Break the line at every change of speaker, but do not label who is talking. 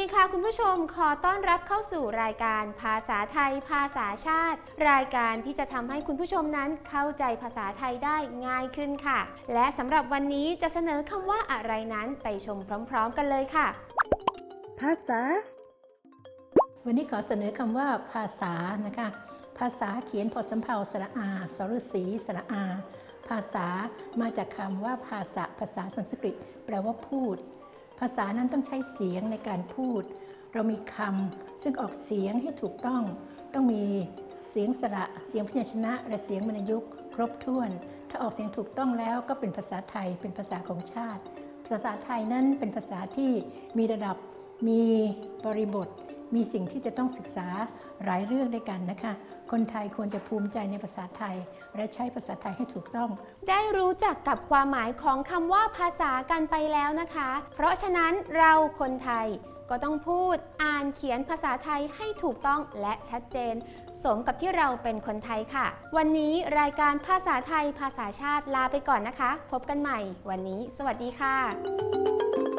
ีค่ะคุณผู้ชมขอต้อนรับเข้าสู่รายการภาษาไทย ภาษาชาติ รายการที่จะทำให้คุณผู้ชมนั้นเข้าใจภาษาไทยได้ง่ายขึ้นค่ะ และสำหรับวันนี้จะเสนอคำว่าอะไรนั้นไปชมพร้อม ๆ กันเลยค่ะ
ภาษา
วันนี้ขอเสนอคำว่า ภาษานะคะ ภาษาเขียนพอสำเพาสระอาสรสีสระอา ภาษามาจากคำว่าภาษาภาษาสันสกฤต แปลว่าพูด ภาษานั้นต้องใช้เสียงในการพูด เรามีคำซึ่งออกเสียงให้ถูกต้อง ต้องมีเสียงสระเสียงพยัญชนะ และเสียงวรรณยุกต์ครบถ้วน ถ้าออกเสียงถูกต้องแล้วก็เป็นภาษาไทยเป็นภาษาของชาติ ภาษาไทยนั้นเป็นภาษาที่มีระดับมีบริบท มีสิ่งที่จะต้องศึกษาหลายเรื่องด้วยกันนะคะ คนไทยควรจะภูมิใจในภาษาไทย และใช้ภาษาไทยให้ถูกต้อง
ได้รู้จักกับความหมายของคำว่าภาษากันไปแล้วนะคะ เพราะฉะนั้นเราคนไทยก็ต้องพูดอ่านเขียนภาษาไทยให้ถูกต้องและชัดเจน สมกับที่เราเป็นคนไทยค่ะ วันนี้รายการภาษาไทยภาษาชาติลาไปก่อนนะคะ พบกันใหม่ วันนี้ สวัสดีค่ะ